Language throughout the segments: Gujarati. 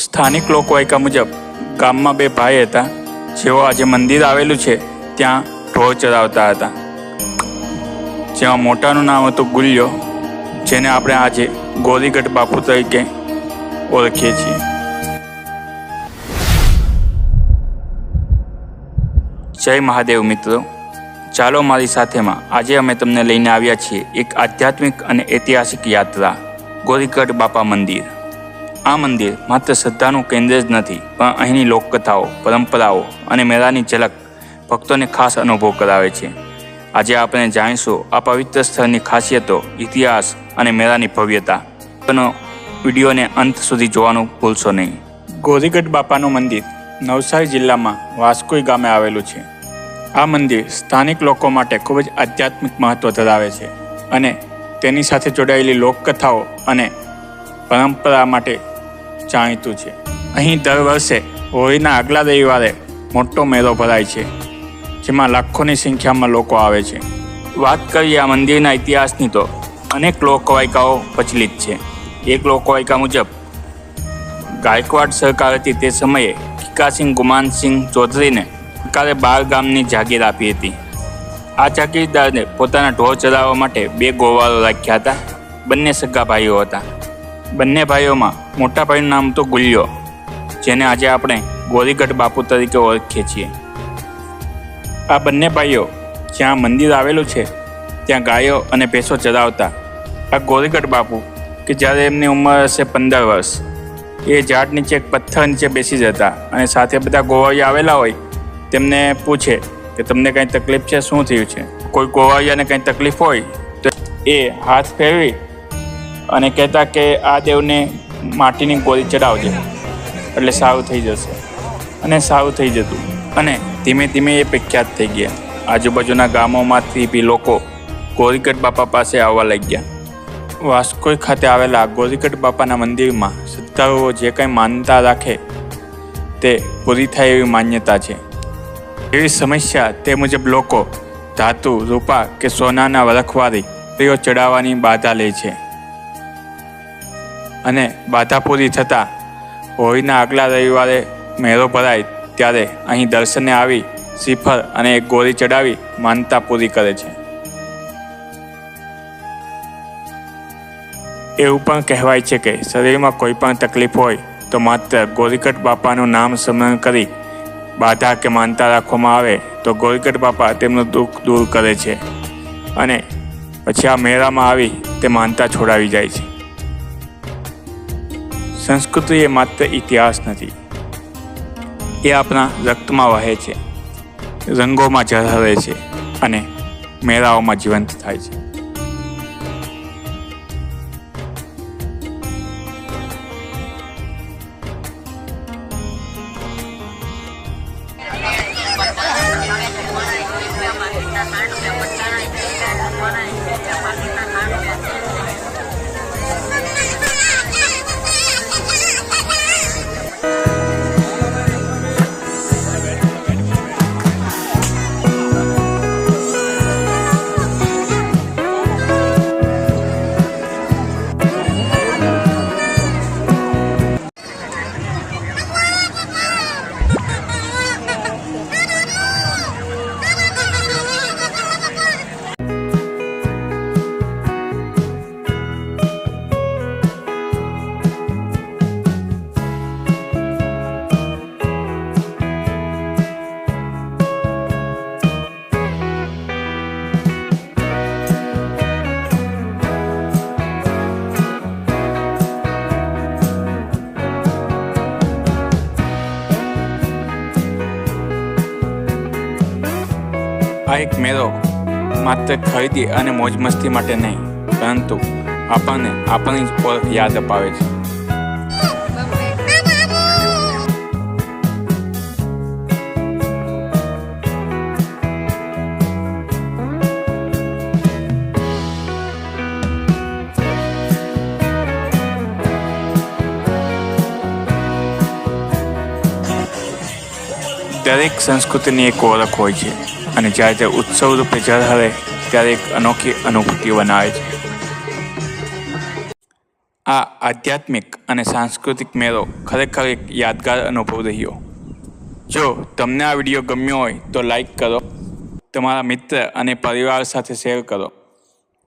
સ્થાનિક લોકવાયકા મુજબ ગામમાં બે ભાઈ હતા, જેઓ આજે મંદિર આવેલું છે, ત્યાં ઢોર ચરાવતા હતા. જેમાં મોટાનું નામ હતું ગુલ્યો, જેને આપણે આજે ગોરીગઢ બાપુ તરીકે ઓળખીએ છીએ. જય મહાદેવ મિત્રો. ચાલો મારી સાથેમાં આજે અમે તમને લઈને આવ્યા છીએ એક આધ્યાત્મિક અને ઐતિહાસિક યાત્રા, ગોરીગઢ બાપા મંદિર. આ મંદિર માત્ર શ્રદ્ધાનું કેન્દ્ર જ નથી, પણ અહીંની લોકકથાઓ, પરંપરાઓ અને મેળાની ઝલક ભક્તોને ખાસ અનુભવ કરાવે છે. આજે આપણે જાણીશું આ પવિત્ર સ્થળની ખાસિયતો, ઇતિહાસ અને મેળાની ભવ્યતા. વિડીયોને અંત સુધી જોવાનું ભૂલશો નહીં. ગોરીગઢ બાપાનું મંદિર નવસારી જિલ્લામાં વાસ્કોઈ ગામે આવેલું છે. આ મંદિર સ્થાનિક લોકો માટે ખૂબ જ આધ્યાત્મિક મહત્વ ધરાવે છે અને તેની સાથે જોડાયેલી લોકકથાઓ અને પરંપરા માટે જાણીતું છે. અહીં દર વર્ષે હોળીના આગલા રવિવારે મોટો મેળો ભરાય છે, જેમાં લાખોની સંખ્યામાં લોકો આવે છે. વાત કરીએ આ મંદિરના ઇતિહાસની તો અનેક લોકવાયકાઓ પ્રચલિત છે. એક લોકવાયકા મુજબ, ગાયકવાડ સરકાર હતી તે સમયે કિકાસિંહ ગુમાનસિંહ ચૌધરીને સરકારે બાર ગામની જાગીર આપી હતી. આ જાગીરદારને પોતાના ઢોર ચલાવવા માટે બે ગોવાળો રાખ્યા હતા. બંને સગા ભાઈઓ હતા. બંને ભાઈઓમાં મોટા ભાઈનું નામ તો ગુલ્યો, જેને આજે આપણે ગોરીગઢ બાપુ તરીકે ઓળખીએ છીએ. આ બંને ભાઈઓ જ્યાં મંદિર આવેલું છે, ત્યાં ગાયો અને ભેંસો ચરાવતા આ ગોરીગઢ બાપુ કે જ્યારે એમની ઉંમર હશે પંદર વર્ષ, એ ઝાડ નીચે એક પથ્થર નીચે બેસી જતા અને સાથે બધા ગોવાળિયા આવેલા હોય, તેમને પૂછે કે તમને કાંઈ તકલીફ છે, શું થયું છે? કોઈ ગોવાળિયાને કંઈ તકલીફ હોય, તો એ હાથ ફેરવી અને કહેતા કે આ દેવને માટીની ગોળી ચડાવજે. એટલે સારું થઈ જશે. અને સારું થઈ જતું. અને ધીમે ધીમે એ પ્રખ્યાત થઈ ગયા. આજુબાજુના ગામોમાંથી બી લોકો ગોરીકટ બાપા પાસે આવવા લાગ્યા. વાસ્કોઈ ખાતે આવેલા ગોરીકટ બાપાના મંદિરમાં શ્રદ્ધાળુઓ જે કંઈ માનતા રાખે તે પૂરી થાય એવી માન્યતા છે. એવી સમસ્યા તે મુજબ લોકો ધાતુ, રૂપા કે સોનાના વરખવારી તેઓ ચડાવવાની બાધા લે છે. અને બાધા પૂરી થતાં હોળીના આગલા રવિવારે મેળો ભરાય ત્યારે અહીં દર્શને આવી શ્રીફળ અને એક ગોળી ચડાવી માનતા પૂરી કરે છે. એવું પણ કહેવાય છે કે શરીરમાં કોઈ પણ તકલીફ હોય તો માત્ર ગોરીકટ બાપાનું નામ સ્મરણ કરી બાધા કે માનતા રાખવામાં આવે તો ગોરીકટ બાપા તેમનું દુઃખ દૂર કરે છે અને પછી આ મેળામાં આવી તે માનતા છોડાવી જાય છે. સંસ્કૃતિ એ માત્ર ઇતિહાસ નથી, એ આપણા રક્તમાં વહે છે, રંગોમાં ઝળહળે છે અને મેળાઓમાં જીવંત થાય છે. આ એક મેળો માત્ર ખરીદી અને મોજ મસ્તી માટે નહીં, પરંતુ આપણને આપણી જ ઓળખ યાદ અપાવે છે. દરેક સંસ્કૃતિની એક ઓળખ હોય છે. અને જ્યારે તે ઉત્સવ રૂપે ઝળહળે ત્યારે એક અનોખી અનુભૂતિ બનાવે છે. આ આધ્યાત્મિક અને સાંસ્કૃતિક મેળો ખરેખર એક યાદગાર અનુભવ રહ્યો. જો તમને આ વીડિયો ગમ્યો હોય, તો લાઈક કરો, તમારા મિત્ર અને પરિવાર સાથે શેર કરો,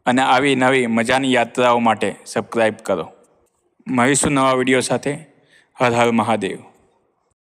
અને આવી નવી મજાની યાત્રાઓ માટે સબસ્ક્રાઈબ કરો. મળીશું નવા વીડિયો સાથે. હર હર મહાદેવ.